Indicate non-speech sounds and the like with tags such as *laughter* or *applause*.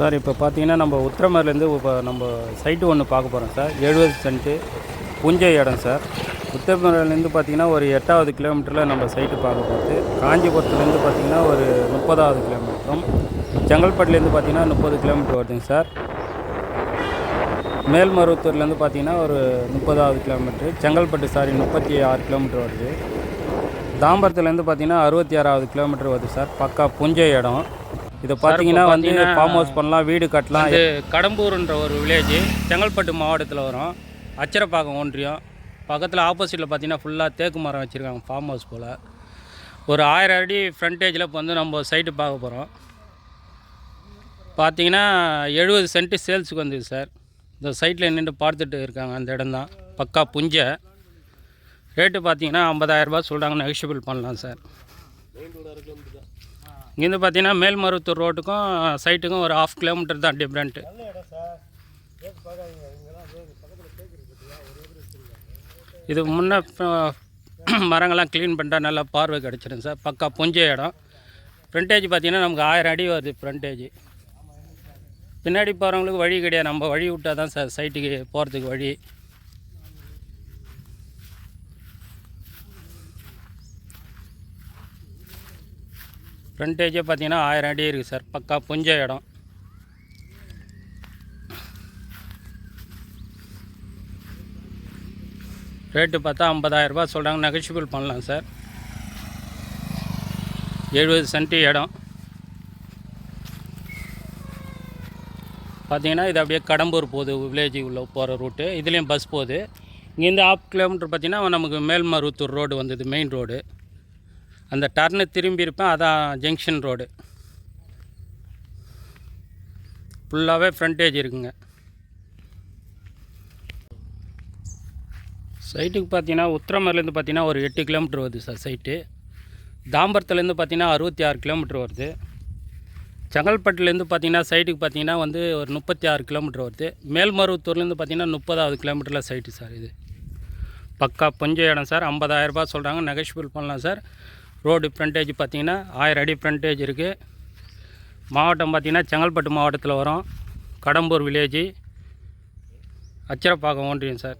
Sir இப்போ பார்த்தீங்கன்னா நம்ம உத்திரமேர்லேருந்து இப்போ நம்ம சைட்டு ஒன்று பார்க்க போகிறோம் சார். எழுபது சென்ட்டு புஞ்சை இடம் சார். உத்திரமேர்லேருந்து பார்த்தீங்கன்னா ஒரு எட்டாவது கிலோமீட்டரில் நம்ம சைட்டு பார்க்க போகிறது காஞ்சிபுரத்துலேருந்து பார்த்தீங்கன்னா ஒரு முப்பதாவது கிலோமீட்டரும் செங்கல்பட்டுலேருந்து பார்த்தீங்கன்னா முப்பது கிலோமீட்டர் வருதுங்க சார். மேல்மருவத்தூர்லேருந்து பார்த்தீங்கன்னா ஒரு முப்பதாவது கிலோமீட்ரு செங்கல்பட்டு சாரி முப்பத்தி ஆறு கிலோமீட்டர் வருது. தாம்பரத்துலேருந்து பார்த்தீங்கன்னா அறுபத்தி ஆறாவது கிலோமீட்டர் வருது சார். பக்கா புஞ்சை இடம். இதை பார்த்தீங்கன்னா வந்து ஃபார்ம் ஹவுஸ் பண்ணலாம் வீடு கட்டலாம். இது கடம்பூர்ன்ற ஒரு வில்லேஜ் செங்கல்பட்டு மாவட்டத்தில் வரும். அச்சரப்பாக்கம் ஒன்றியம். பக்கத்தில் ஆப்போசிட்டில் பார்த்தீங்கன்னா ஃபுல்லாக தேக்கு மரம் வச்சுருக்காங்க ஃபார்ம் ஹவுஸ் போல். ஒரு ஆயிரம் அடி ஃப்ரண்டேஜில் இப்போ வந்து நம்ம சைட்டு பார்க்க போகிறோம் பார்த்தீங்கன்னா எழுபது சென்ட் சேல்ஸுக்கு வந்தது சார். இந்த சைட்டில் நின்று பார்த்துட்டு இருக்காங்க அந்த இடம் தான். பக்கா புஞ்சை. ரேட்டு பார்த்தீங்கன்னா ஐம்பதாயிரரூபா சொல்கிறாங்க நெகிஷியபிள் பண்ணலாம் சார். இங்கேருந்து பார்த்தீங்கன்னா மேல்மருவத்தூர் ரோட்டுக்கும் சைட்டுக்கும் ஒரு ஆஃப் கிலோமீட்டர் தான் டிஃப்ரெண்ட்டு இது முன்ன *clears throat* மரங்கள்லாம் க்ளீன் பண்ணிட்டா நல்லா பார்வை கிடச்சிடும் சார். பக்கா புஞ்ச இடம். ஃப்ரண்டேஜ் பார்த்தீங்கன்னா நமக்கு ஆயிரம் அடி வருது ஃப்ரண்டேஜ் பின்னாடி போகிறவங்களுக்கு வழி கிடையாது. நம்ம வழி விட்டால் தான் சார் சைட்டுக்கு போகிறதுக்கு வழி. ஃப்ரண்டேஜே பார்த்தீங்கன்னா ஆயிரம் அடி இருக்குது சார். பக்கா புஞ்ச இடம். ரேட்டு பார்த்தா ஐம்பதாயிரரூபா சொல்கிறாங்க நெகஷியபிள் பண்ணலாம் சார். எழுபது சென்ட் இடம். பார்த்தீங்கன்னா இது அப்படியே கடம்பூர் போகுது. வில்லேஜ் உள்ள போகிற ரூட்டு. இதுலேயும் பஸ் போகுது. இங்கேருந்து ஆஃப் கிலோமீட்டர் பார்த்தீங்கன்னா நமக்கு மேல்மருவத்தூர் ரோடு வந்தது மெயின் ரோடு. அந்த டர்னு திரும்பி இருப்பேன் அதான் ஜங்ஷன் ரோடு ஃபுல்லாகவே ஃப்ரண்டேஜ் இருக்குங்க. சைட்டுக்கு பார்த்தீங்கன்னா உத்திரமர்லேருந்து பார்த்தீங்கன்னா ஒரு எட்டு கிலோமீட்டர் வருது சார் சைட்டு தாம்பரத்துலேருந்து பார்த்தீங்கன்னா அறுபத்தி ஆறு கிலோமீட்டர் வருது. செங்கல்பட்டுலேருந்து பார்த்தீங்கன்னா சைட்டுக்கு பார்த்தீங்கன்னா வந்து ஒரு முப்பத்தி ஆறு கிலோமீட்டர் வருது. மேல்மருவத்தூர்லேருந்து பார்த்தீங்கன்னா முப்பதாவது கிலோமீட்டரில் சைட்டு சார் இது. பக்கா கொஞ்சம் இடம் சார் ஐம்பதாயிரரூபா சொல்கிறாங்க நெகஷியபிள் பண்ணலாம் சார் ரோடு ஃப்ரண்டேஜ் பார்த்தீங்கன்னா ஆயிரம் அடி ஃப்ரண்டேஜ் இருக்குது மாவட்டம் பார்த்திங்கன்னா செங்கல்பட்டு மாவட்டத்தில் வரும். கடம்பூர் வில்லேஜ் அச்சரப்பாக்கம் ஒன்றியம் சார்.